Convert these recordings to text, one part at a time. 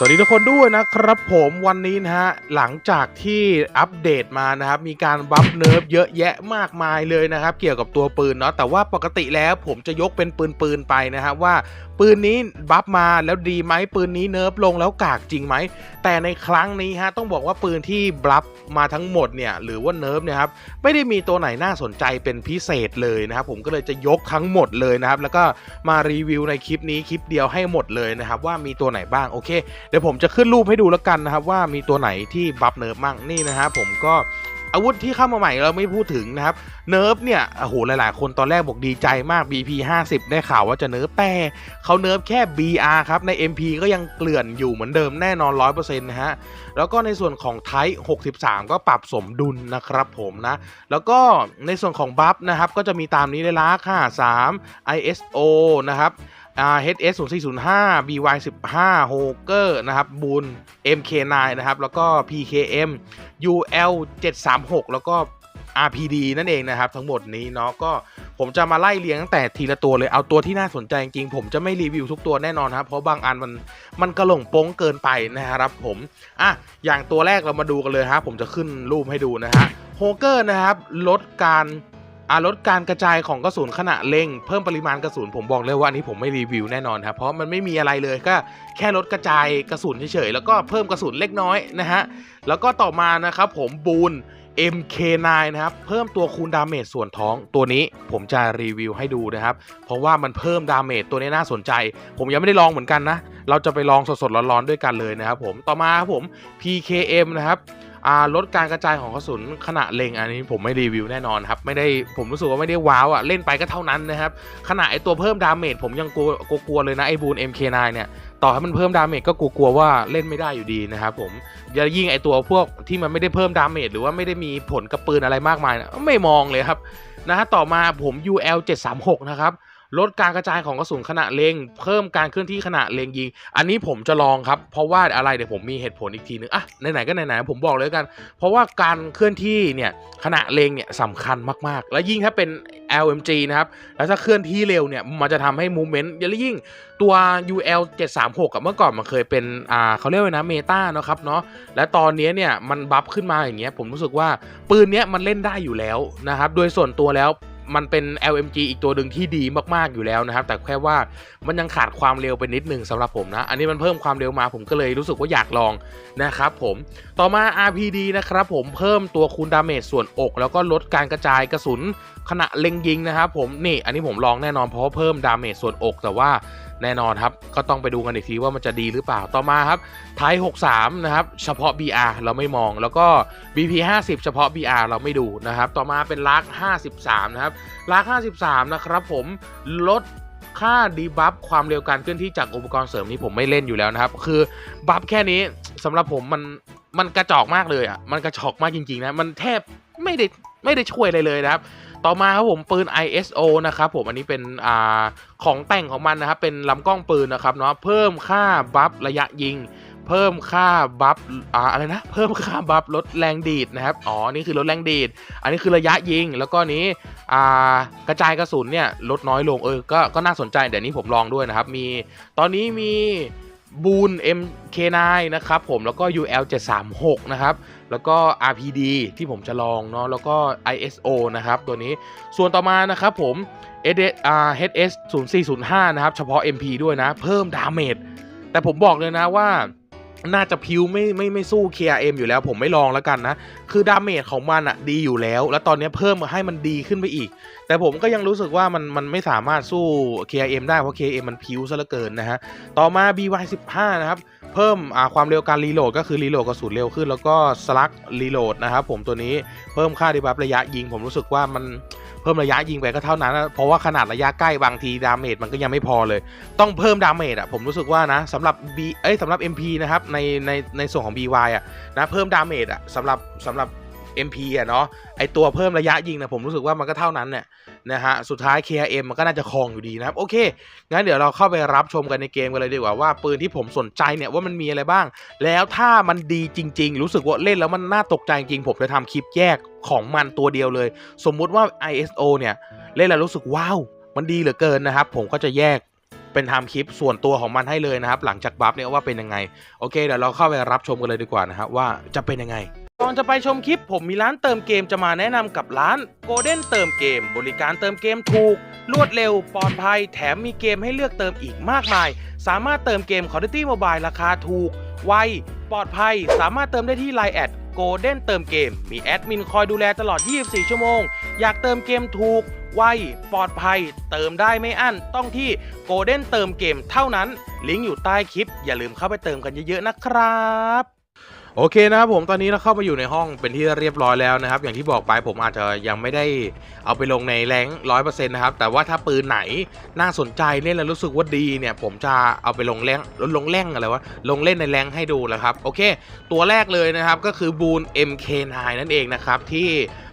สวัสดีทุกคนด้วยนะครับผมวันนี้นะฮะหลังจากที่อัปเดตมานะครับมีการบัฟเนิร์ฟเยอะแยะมากมายเลยนะครับเกี่ยวกับตัวปืนเนาะแต่ว่าปกติแล้วผมจะยกเป็นปืนปืนๆไปนะครับว่า ปืนนี้บัฟมาแล้วดีไหมปืนนี้เนิร์ฟลงแล้วกากจริงไหม แต่ในครั้งนี้ฮะต้องบอกว่าปืนที่บัฟมาทั้งหมดเนี่ยหรือว่าเนิร์ฟเนี่ยครับไม่ได้มีตัวไหนน่าสนใจเป็นพิเศษเลยนะครับผมก็เลยจะยกทั้งหมดเลยนะครับแล้วก็มารีวิวในคลิปนี้คลิปเดียวให้หมดเลยนะครับว่ามีตัวไหนบ้างโอเค เดี๋ยวผมจะขึ้นรูปให้ดูแล้วกันนะครับว่ามีตัวไหนที่บัฟเนิร์ฟมั่งนี่นะฮะผมก็ อาวุธที่เข้ามาใหม่เราไม่พูดถึงนะครับ เนิร์ฟเนี่ยโอ้โหหลาย ๆ คนตอนแรกบอกดีใจมาก BP 50ได้ข่าวว่าจะเนิร์ฟแต่เขาเนิร์ฟแค่ BR ครับ ใน MP ก็ยังเกลื่อนอยู่เหมือนเดิมแน่นอน 100%นะฮะ แล้วก็ในส่วนของไท63 ก็ปรับสมดุลนะครับผมนะ แล้วก็ในส่วนของบัฟนะครับก็จะมีตามนี้เลยละ53 ISO นะครับ HS 0 4 0 5 BY 15 h o g e r นะครับบูน MK9 นะครับ แล้วก็ PKM UL 736 แล้วก็ RPD นั่นเองนะครับ ทั้งหมดนี้เนาะก็ผมจะมาไล่เรียงตั้งแต่ทีละตัวเลยเอาตัวที่น่าสนใจจริงผมจะไม่รีวิวทุกตัวแน่นอนครับ เพราะบางอันมันมันกระหล่งโป้งเกินไปนะครับผมอะอย่างตัวแรกเรามาดูกันเลยฮะผมจะขึ้นรูปให้ดูนะฮะโฮเกอร์นะครับลดการ อาลดการกระจายของกระสุนขณะเล็งเพิ่มปริมาณกระสุนผมบอกเลยว่าอันนี้ผมไม่รีวิวแน่นอนครับเพราะมันไม่มีอะไรเลยก็แค่ลดกระจายกระสุนเฉยๆแล้วก็เพิ่มกระสุนเล็กน้อยนะฮะแล้วก็ต่อมานะครับผมบูน MK9 นะครับเพิ่มตัวคูณดาเมจส่วนท้องตัวนี้ผมจะรีวิวให้ดูนะครับ เพราะว่ามันเพิ่มดาเมจตัวนี้น่าสนใจ ผมยังไม่ได้ลองเหมือนกันนะ เราจะไปลองสดๆร้อนๆด้วยกันเลยนะครับผมต่อมาครับผม PKM นะครับ ลดการกระจายของกระสุนขณะเล็งอันนี้ผมไม่รีวิวแน่นอนครับไม่ได้ผมรู้สึกว่าไม่ได้ว้าวอะเล่นไปก็เท่านั้นนะครับขณะไอตัวเพิ่มดาเมจผมยังกลัวกลัวเลยนะไอบูน MK9 เนี่ยต่อให้มันเพิ่มดาเมจก็กลัวๆว่าเล่นไม่ได้อยู่ดีนะครับผมอย่ายิ่งไอตัวพวกที่มันไม่ได้เพิ่มดาเมจหรือว่าไม่ได้มีผลกับปืนอะไรมากมายนะไม่มองเลยครับนะฮะต่อมาผม UL 736นะครับ ลดการกระจายของกระสุนขณะเล็ง เพิ่มการเคลื่อนที่ขณะเล็งยิง อันนี้ผมจะลองครับ เพราะว่าอะไรเดี๋ยวผมมีเหตุผลอีกทีนึงอะไหนๆก็ไหนๆผมบอกเลยกัน เพราะว่าการเคลื่อนที่เนี่ยขณะเล็งเนี่ยสำคัญมากๆ และยิ่งถ้าเป็น LMG นะครับแล้วถ้าเคลื่อนที่เร็วเนี่ยมันจะทำให้ movement และยิ่งตัว UL 736กับเมื่อก่อนมันเคยเป็นอ่าเขาเรียกว่านะเมตาเนาะครับเนาะและตอนนี้เนี่ยมันบัฟขึ้นมาอย่างเงี้ยผมรู้สึกว่าปืนเนี้ยมันเล่นได้อยู่แล้วนะครับโดยส่วนตัวแล้ว มันเป็น LMG อีกตัวหนึ่งที่ดีมากๆอยู่แล้วนะครับ แต่แค่ว่ามันยังขาดความเร็วไปนิดหนึ่งสำหรับผมนะ อันนี้มันเพิ่มความเร็วมาผมก็เลยรู้สึกว่าอยากลองนะครับผม ต่อมา RPD นะครับผมเพิ่มตัวคูณดาเมจส่วนอก แล้วก็ลดการกระจายกระสุนขณะเล็งยิงนะครับผมนี่อันนี้ผมลองแน่นอนเพราะเพิ่มดาเมจส่วนอกแต่ว่าแน่นอนครับ ก็ต้องไปดูกันอีกทีว่ามันจะดีหรือเปล่า ต่อมาครับไทย63 นะครับ เฉพาะ BR เราไม่มอง แล้วก็ BP 50 เฉพาะ BR เราไม่ดูนะครับ ต่อมาเป็นลัก53 นะครับลัก53นะครับผมลดค่าดีบัฟความเร็วการเคลื่อนที่จากอุปกรณ์เสริมนี้ผมไม่เล่นอยู่แล้วนะครับ คือบัฟแค่นี้สำหรับผมมันมันกระจอกมากเลยอะมันกระจอกมากจริงๆนะมันแทบไม่ได้ไม่ได้ช่วยอะไรเลยนะครับ ต่อมาครับผมปืน ISO นะครับผมอันนี้เป็นอ่าของแต่งของมันนะครับเป็นลำกล้องปืนนะครับเนาะเพิ่มค่าบัฟระยะยิง เพิ่มค่าบัฟอ่าอะไรนะ เพิ่มค่าบัฟลดแรงดีดนะครับ อ๋อ นี่คือลดแรงดีด อันนี้คือระยะยิง แล้วก็นี้อ่ากระจายกระสุนเนี่ยลดน้อยลง เออ ก็ก็น่าสนใจ เดี๋ยวนี้ผมลองด้วยนะครับ มี ตอนนี้มีบูน MK9 นะครับผม แล้วก็ UL 736 นะครับ แล้วก็ RPD ที่ผมจะลองเนาะ แล้วก็ ISO นะครับตัวนี้ ส่วนต่อมานะครับผม HS อ่า HS 0405 นะครับ เฉพาะ MP ด้วยนะ เพิ่มดาเมจแต่ผมบอกเลยนะว่า น่าจะพิวไม่ไม่ไม่สู้ KRM อยู่แล้วผมไม่ลองแล้วกันนะ คือดาเมจของมันอะดีอยู่แล้ว แล้วตอนนี้เพิ่มให้มันดีขึ้นไปอีก แต่ผมก็ยังรู้สึกว่ามันมันไม่สามารถสู้ KRM ได้เพราะ KRM มันพิวซะเหลือเกินนะฮะ ต่อมา BY15 นะครับเพิ่มความเร็วการรีโหลดก็คือรีโหลดกระสุนเร็วขึ้น แล้วก็สลักรีโหลดนะครับผมตัวนี้เพิ่มค่าดีบัฟระยะยิง ผมรู้สึกว่ามัน พิ่มระยะยิงไปก็เท่านั้นเพราะว่าขนาดระยะใกล้บางทีดาเมจมันก็ยังไม่พอเลย ต้องเพิ่มดาเมจอะผมรู้สึกว่านะสำหรับ B เอ้ยสำหรับ MP นะครับในในในส่วนของ BY อะนะเพิ่มดาเมจอะสำหรับสำหรับ MP อะเนาะไอตัวเพิ่มระยะยิงนะผมรู้สึกว่ามันก็เท่านั้นเนี่ยนะฮะสุดท้าย KRM มันก็น่าจะครองอยู่ดีนะครับ โอเค งั้นเดี๋ยวเราเข้าไปรับชมกันในเกมกันเลยดีกว่าว่าปืนที่ผมสนใจเนี่ยว่ามันมีอะไรบ้าง แล้วถ้ามันดีจริง ๆ รู้สึกว่าเล่นแล้วมันน่าตกใจจริงผมจะทำคลิปแยกของมันตัวเดียวเลย สมมุติว่า ISO เนี่ยเล่นแล้วรู้สึกว้าวมันดีเหลือเกินนะครับ ผมก็จะแยกเป็นทำคลิปส่วนตัวของมันให้เลยนะครับ หลังจากบัฟเนี่ยว่าเป็นยังไง โอเคเดี๋ยวเราเข้าไปรับชมกันเลยดีกว่านะครับว่าจะเป็นยังไง ก่อนจะไปชมคลิปผมมีร้านเติมเกมจะมาแนะนำกับร้าน Golden เติมเกม บริการเติมเกมถูก รวดเร็วปลอดภัย แถมมีเกมให้เลือกเติมอีกมากมาย สามารถเติมเกม Call of Duty Mobile ราคาถูก ไว ปลอดภัย สามารถเติมได้ที่ Line แอด Golden เติมเกม มีแอดมินคอยดูแลตลอด 24 ชั่วโมง อยากเติมเกมถูก ไว ปลอดภัย เติมได้ไม่อั้น ต้องที่ Golden เติมเกม เท่านั้น ลิงก์อยู่ใต้คลิป อย่าลืมเข้าไปเติมกันเยอะๆนะครับ โอเคนะครับผมตอนนี้เราเข้ามาอยู่ในห้องเป็นที่เรียบร้อยแล้วนะครับ อย่างที่บอกไปผมอาจจะยังไม่ได้เอาไปลงในแรงร้อยเปอร์เซ็นต์นะครับ แต่ว่าถ้าปืนไหนน่าสนใจเล่นแล้วรู้สึกว่าดีเนี่ย ผมจะเอาไปลงแรงลงแรงอะไรวะลงเล่นในแรงให้ดูแล้วครับ โอเค ตัวแรกเลยนะครับก็คือบูน MK9 นั่นเองนะครับที่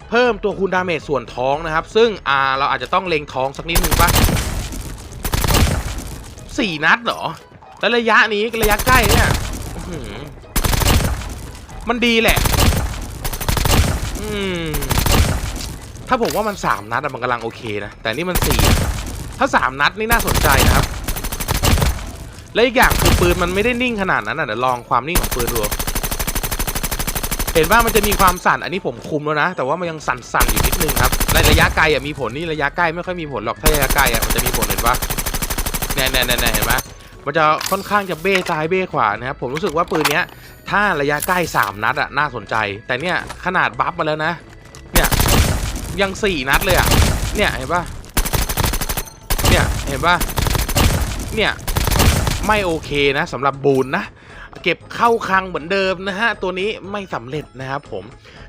เพิ่มตัวคูณดาเมจส่วนท้องนะครับ ซึ่งอ่าเราอาจจะต้องเล็งท้องสักนิดนึงปะสี่นัดเหรอแล้วระยะนี้ระยะใกล้เนี่ย มันดีแหละ อืม ถ้าผมว่ามันสามนัดอะมันกำลังโอเคนะ แต่นี่มันสี่ถ้าสามนัดนี่น่าสนใจนะครับ และอีกอย่างคือปืนมันไม่ได้นิ่งขนาดนั้นอะเดี๋ยวลองความนิ่งของปืนดูเห็นว่ามันจะมีความสั่น อันนี้ผมคุมแล้วนะ แต่ว่ามันยังสั่นๆอยู่นิดนึงครับในระยะไกลอะมีผลนี่ระยะใกล้ไม่ค่อยมีผลหรอก ถ้าระยะไกลอะมันจะมีผลเห็นปะเนี่ยเนี่ยเนี่ยเห็นไห มันจะค่อนข้างจะเบ้ซ้ายเบ้ขวานะครับผมรู้สึกว่าปืนเนี้ยถ้าระยะใกล้ 3 นัดอะน่าสนใจ แต่เนี่ยขนาดบัฟมาแล้วนะ เนี่ยยัง 4 นัดเลยอะเนี่ยเห็นปะเนี่ยเห็นปะเนี่ยไม่โอเคนะสำหรับบูนนะเก็บเข้าคังเหมือนเดิมนะฮะตัวนี้ไม่สำเร็จนะครับผม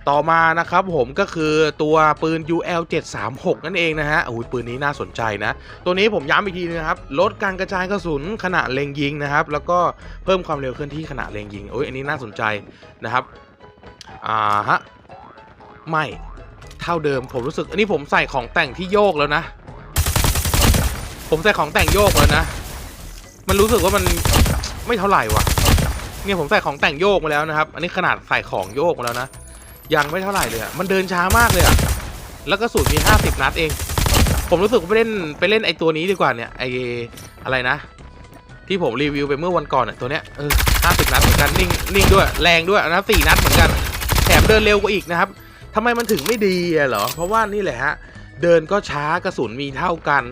ต่อมานะครับผมก็คือตัวปืน UL 736นั่นเองนะฮะโอ้ยปืนนี้น่าสนใจนะ ตัวนี้ผมย้ำอีกทีนึงนะครับลดการกระจายกระสุนขณะเล็งยิงนะครับ แล้วก็เพิ่มความเร็วเคลื่อนที่ขณะเล็งยิงโอ้ยอันนี้น่าสนใจนะครับอ่าฮะไม่เท่าเดิมผมรู้สึกอันนี้ผมใส่ของแต่งที่โยกแล้วนะ ผมใส่ของแต่งโยกแล้วนะ มันรู้สึกว่ามันไม่เท่าไหร่ว่ะเนี่ยผมใส่ของแต่งโยกมาแล้วนะครับ อันนี้ขนาดใส่ของโยกมาแล้วนะ ยังไม่เท่าไหร่เลยอะมันเดินช้ามากเลยอะแล้วก็สูตรมี 50 นัดเอง ผมรู้สึกว่าไปเล่นไปเล่นไอตัวนี้ดีกว่าเนี่ย ไออะไรนะ ที่ผมรีวิวไปเมื่อวันก่อนอะตัวเนี้ยเออ50นัดเหมือนกันนิ่งนิ่งด้วยแรงด้วยนะสี่นัดเหมือนกัน แถมเดินเร็วกว่าอีกนะครับทำไมมันถึงไม่ดีอะเหรอ เพราะว่านี่แหละฮะ เดินก็ช้ากระสุนมีเท่ากัน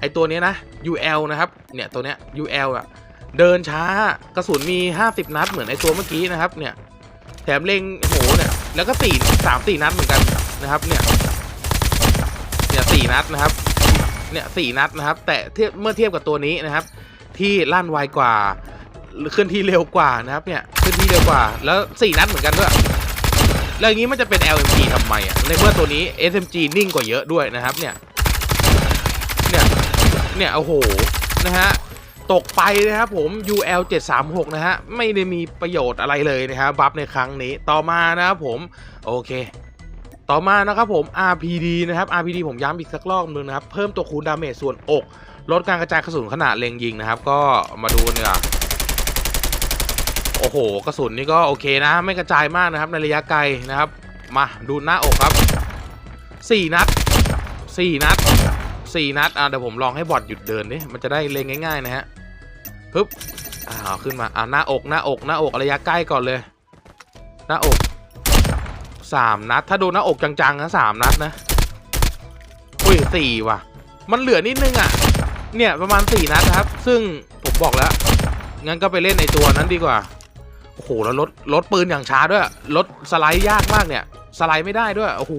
ไอตัวเนี้ยนะ UL นะครับ เนี่ยตัวเนี้ย UL อะเดินช้ากระสุนมี 50 นัดเหมือนไอตัวเมื่อกี้นะครับ เนี่ย แถมเล็งโหเนี่ย แล้วก็สี่สามสี่นัดเหมือนกันนะครับ เนี่ยเนี่ยสี่นัดนะครับ เนี่ยสี่นัดนะครับ แต่เทียบเมื่อเทียบกับตัวนี้นะครับ ที่ลั่นไวกว่าเคลื่อนที่เร็วกว่านะครับเนี่ยเคลื่อนที่เร็วกว่า แล้วสี่นัดเหมือนกันด้วยแล้วอย่างนี้มันจะเป็น LMG ทำไมอะในเมื่อตัวนี้ SMG นิ่งกว่าเยอะด้วยนะครับ เนี่ย เนี่ย เนี่ยโอ้โหนะฮะ ตกไปนะครับผม UL 736นะฮะ ไม่ได้มีประโยชน์อะไรเลยนะครับบัฟในครั้งนี้ต่อมานะครับผม โอเค ต่อมานะครับผม RPD นะครับ RPD ผมย้ำอีกสักรอบนึงนะครับ เพิ่มตัวคูณดาเมจส่วนอก ลดการกระจายกระสุนขณะเล็งยิงนะครับ ก็มาดูกันดีกว่าโอ้โห กระสุนนี่ก็โอเคนะ ไม่กระจายมากนะครับ ในระยะไกลนะครับ มาดูหน้าอกครับ 4 นัด 4 นัด 4 นัด อะเดี๋ยวผมลองให้บอทหยุดเดินนี่มันจะได้เล็งง่ายๆนะฮะปึ๊บอ่าเอาขึ้นมา อ่าหน้าอกหน้าอกหน้าอกระยะใกล้ก่อนเลย หน้าอกสามนัด ถ้าโดนหน้าอกจังๆนะสามนัดนะอุ้ยสี่ว่ะ มันเหลือนิดนึงอะ เนี่ยประมาณสี่นัดครับ ซึ่งผมบอกแล้ว งั้นก็ไปเล่นในตัวนั้นดีกว่า โอ้โหแล้วรถรถปืนอย่างช้าด้วยรถสไลด์ยากมากเนี่ย สไลด์ไม่ได้ด้วย โอ้โห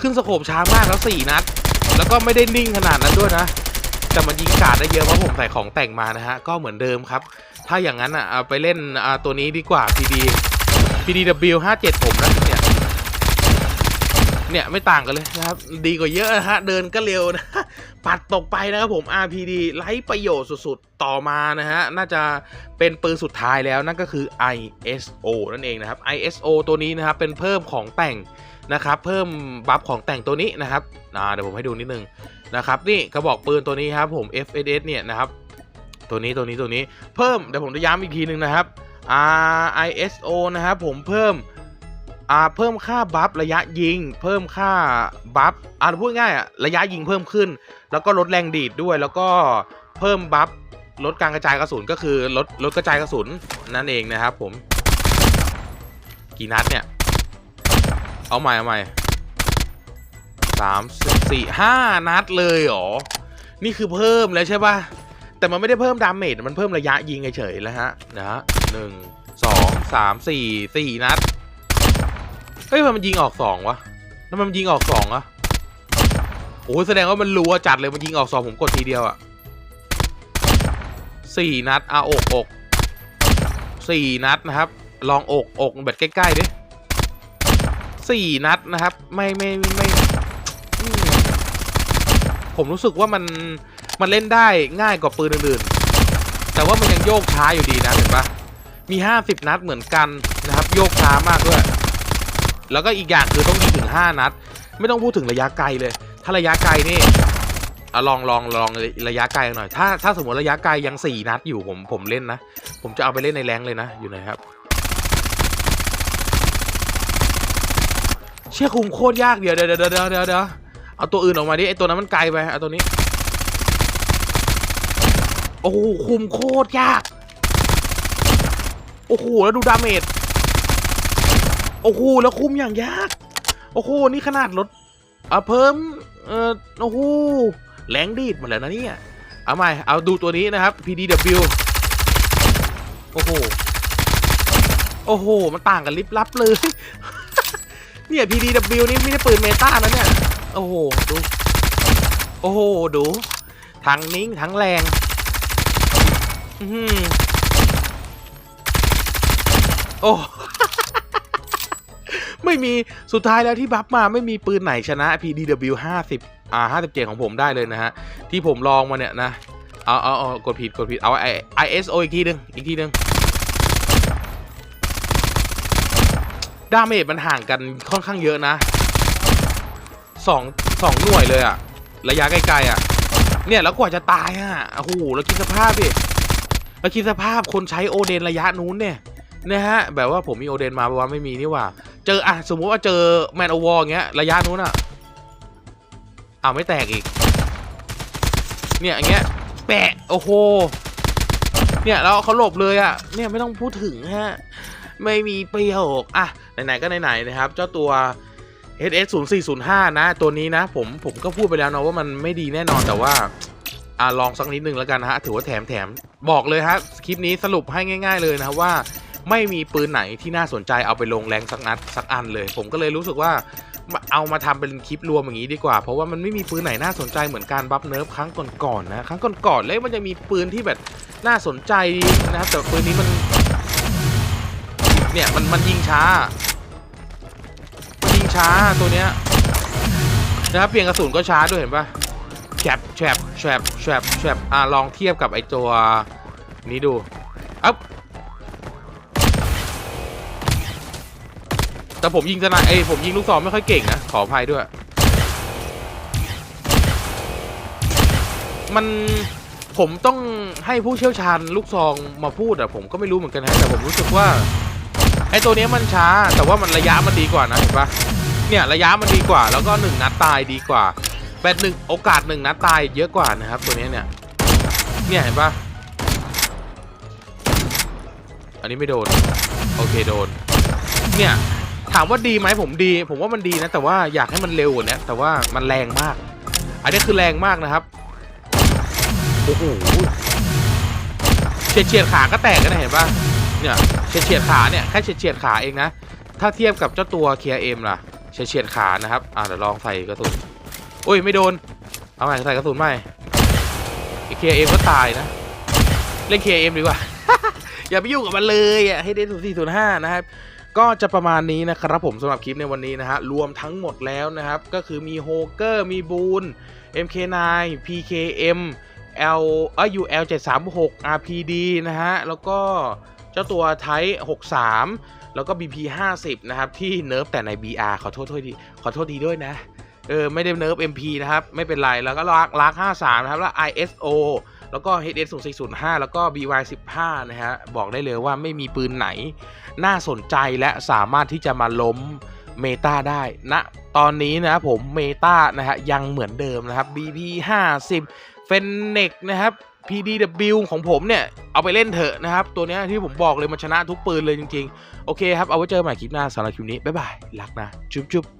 ขึ้นสโคปช้ามากแล้วสี่นัด แล้วก็ไม่ได้นิ่งขนาดนั้นด้วยนะ แต่มันยิงกาดได้เยอะเพราะผมใส่ของแต่งมานะฮะ ก็เหมือนเดิมครับ ถ้าอย่างนั้นอะเอาไปเล่นอ่าตัวนี้ดีกว่า PD PDW 57 ผมนะเนี่ย เนี่ยไม่ต่างกันเลยนะครับ ดีกว่าเยอะนะฮะ เดินก็เร็วนะ ปัดตกไปนะครับผม RPD ไร้ประโยชน์สุดๆ ต่อมานะฮะ น่าจะเป็นปืนสุดท้ายแล้วนั่นก็คือ ISO นั่นเองนะครับ ISO ตัวนี้นะครับเป็นเพิ่มของแต่ง นะครับเพิ่มบัฟของแต่งตัวนี้นะครับอ่าเดี๋ยวผมให้ดูนิดนึงนะครับนี่กระบอกปืนตัวนี้ครับผม FSS เนี่ยนะครับตัวนี้ตัวนี้ตัวนี้เพิ่มเดี๋ยวผมจะย้ำอีกทีหนึ่งนะครับ RISO นะครับผมเพิ่มอ่าเพิ่มค่าบัฟระยะยิง เพิ่มค่าบัฟอ่าพูดง่ายอะระยะยิงเพิ่มขึ้น แล้วก็ลดแรงดีดด้วย แล้วก็เพิ่มบัฟลดการกระจายกระสุนก็คือลดลดกระจายกระสุนนั่นเองนะครับผมกี่นัดเนี่ย เอาใหม่เอาใหม่สามสี่ห้านัดเลยเหรอ นี่คือเพิ่มแล้วใช่ปะแต่มันไม่ได้เพิ่มดาเมจมันเพิ่มระยะยิงเฉยๆแล้วฮะนะฮะหนึ่งสองสามสี่สี่นัด เฮ้ยทำไมมันยิงออกสองวะแล้วมันยิงออกสองอะโอ้ยแสดงว่ามันรัวจัดเลยมันยิงออกสองผมกดทีเดียวอะสี่นัดอะอกอกสี่นัดนะครับ ลองอกอกแบบใกล้ๆดิ สี่นัดนะครับ ไม่ไม่ไม่ผมรู้สึกว่ามันมันเล่นได้ง่ายกว่าปืนอื่นๆ แต่ว่ามันยังโยกช้าอยู่ดีนะเห็นปะมี 50 นัดเหมือนกันนะครับ โยกช้ามากด้วย แล้วก็อีกอย่างคือต้องยิงถึง 5 นัด ไม่ต้องพูดถึงระยะไกลเลย ถ้าระยะไกลนี่อลองลองลองระยะไกลหน่อย ถ้าถ้าสมมติระยะไกลยัง 4 นัดอยู่ผมผมเล่นนะ ผมจะเอาไปเล่นในแรงเลยนะ อยู่ไหนครับ เชี่ยคุมโคตรยากเดี๋ยวเดี๋ยวเดี๋ยวเดี๋ยวเดี๋ยวเดี๋ยวเอาตัวอื่นออกมาดิไอตัวนั้นมันไกลไปเอาตัวนี้ โอ้โหคุมโคตรยาก โอ้โหแล้วดูดาเมจโอ้โหแล้วคุมอย่างยาก โอ้โหนี่ขนาดลดอะเพิ่มเอ่อโอ้โหแรงดีดหมาแล้วนะเนี่ยเอาใหม่เอาดูตัวนี้นะครับ PDW โอ้โห โอ้โห มันต่างกันลิบลับเลย เนี่ย PDW นี่ไม่ได้ปืนเมตานะเนี่ย โอ้โห ดู โอ้โห ดู ทั้งนิ่งทั้งแรง อือหือโอ้ ไม่มี สุดท้ายแล้วที่บัฟมาไม่มีปืนไหนชนะ PDW 50อ่า57 ของผมได้เลยนะฮะ ที่ผมลองมาเนี่ยนะ เอาเอาเอากดผิด กดผิด เอาไอ ISO อีกทีนึง อีกทีนึง ดาเมจมันห่างกันค่อนข้างเยอะนะสองสองหน่วยเลยอะระยะไกลๆอะเนี่ยแล้วกว่าจะตายอะโอ้โหแล้วคิดสภาพดิแล้วคิดสภาพคนใช้โอเดนระยะนู้นเนี่ยนะฮะแบบว่าผมมีโอเดนมาบอกว่าไม่มีนี่ว่า เจออะสมมุติว่าเจอแมนโอวอลเงี้ยระยะนู้นอะเอ้าไม่แตกอีก เนี่ยอย่างเงี้ยแปะโอ้โหเนี่ยแล้วเขาหลบเลยอะเนี่ยไม่ต้องพูดถึงฮะ ไม่มีประโยคอะไหนๆก็ไหนๆนะครับ เจ้าตัว HS 0 4 0 5นะ ตัวนี้นะ ผมผมก็พูดไปแล้วนะว่ามันไม่ดีแน่นอนแต่ว่าอ่าลองสักนิดนึงแล้วกันนะฮะ ถือว่าแถมแถมบอกเลยฮะ คลิปนี้สรุปให้ง่าย ๆ เลยนะว่าไม่มีปืนไหนที่น่าสนใจเอาไปลงแรงสักนัดสักอันเลย ผมก็เลยรู้สึกว่าเอามาทำเป็นคลิปรวมอย่างนี้ดีกว่า เพราะว่ามันไม่มีปืนไหนน่าสนใจเหมือนการบัฟเนิร์ฟครั้งก่อนๆนะครั้งก่อนๆเลยมันจะมีปืนที่แบบน่าสนใจนะครับแต่ปืนนี้มัน เนี่ยมันมันยิงช้ายิงช้าตัวเนี้ยนะครับเปลี่ยนกระสุนก็ช้าด้วยเห็นปะแฉบแฉบแฉบแฉบแฉบอะลองเทียบกับไอตัวนี้ดูอ๊บแต่ผมยิงสนาเอยผมยิงลูกซองไม่ค่อยเก่งนะขออภัยด้วย มันผมต้องให้ผู้เชี่ยวชาญลูกซองมาพูดอะผมก็ไม่รู้เหมือนกันนะแต่ผมรู้สึกว่า ไอตัวนี้มันช้า แต่ว่ามันระยะมันดีกว่านะเห็นปะเนี่ยระยะมันดีกว่า แล้วก็หนึ่งนัดตายดีกว่าแปดหนึ่งโอกาสหนึ่งนัดตายเยอะกว่านะครับตัวนี้เนี่ย เนี่ยเห็นปะอันนี้ไม่โดน โอเคโดน เนี่ยถามว่าดีไหมผมดี ผมว่ามันดีนะ แต่ว่าอยากให้มันเร็วกว่านี้แต่ว่ามันแรงมาก อันนี้คือแรงมากนะครับโอ้โหเฉียดเฉียดขาก็แตกกันนะเห็นปะ เนี่ยเฉียดเฉียดขาเนี่ยแค่เฉียดเฉียดขาเองนะ ถ้าเทียบกับเจ้าตัวเคียเอ็มล่ะเฉียดเฉียดขานะครับอ่าเดี๋ยวลองใส่กระสุนอุ้ยไม่โดนเอาใหม่ใส่กระสุนใหม่เคียเอ็มก็ตายนะเล่นเคียเอ็มดีกว่า อย่าไปยุ่งกับมันเลยอะให้เดนศูนย์สี่ศูนย์ห้านะครับก็จะประมาณนี้นะครับผมสำหรับคลิปในวันนี้นะฮะรวมทั้งหมดแล้วนะครับ ก็คือมีโฮเกอร์มีบูน MK9 PKM L เอ้ย UL 736 RPD นะฮะ แล้วก็ เจ้าตัวไท63 แล้วก็ BP 50นะครับ ที่เนิร์ฟแต่ใน BR ขอโทษทษดีขอโทษดีด้วยนะ เออ ไม่ได้เนิร์ฟ MP นะครับ ไม่เป็นไร แล้วก็ลากลาก53 นะครับ แล้ว ISO แล้วก็ HS 0405 แล้วก็ BY 15นะฮะ บอกได้เลยว่าไม่มีปืนไหน น่าสนใจและสามารถที่จะมาล้มเมตาได้ณนะตอนนี้นะผมเมตานะฮะยังเหมือนเดิมนะครับ BP 50เฟนเนกนะครับ PDW ของผมเนี่ย เอาไปเล่นเถอะนะครับ ตัวนี้ที่ผมบอกเลยมันชนะทุกปืนเลยจริง ๆ โอเคครับ เอาไว้เจอใหม่คลิปหน้าสำหรับคลิปนี้ บ๊ายบาย รักนะ จุ๊บจุ๊บ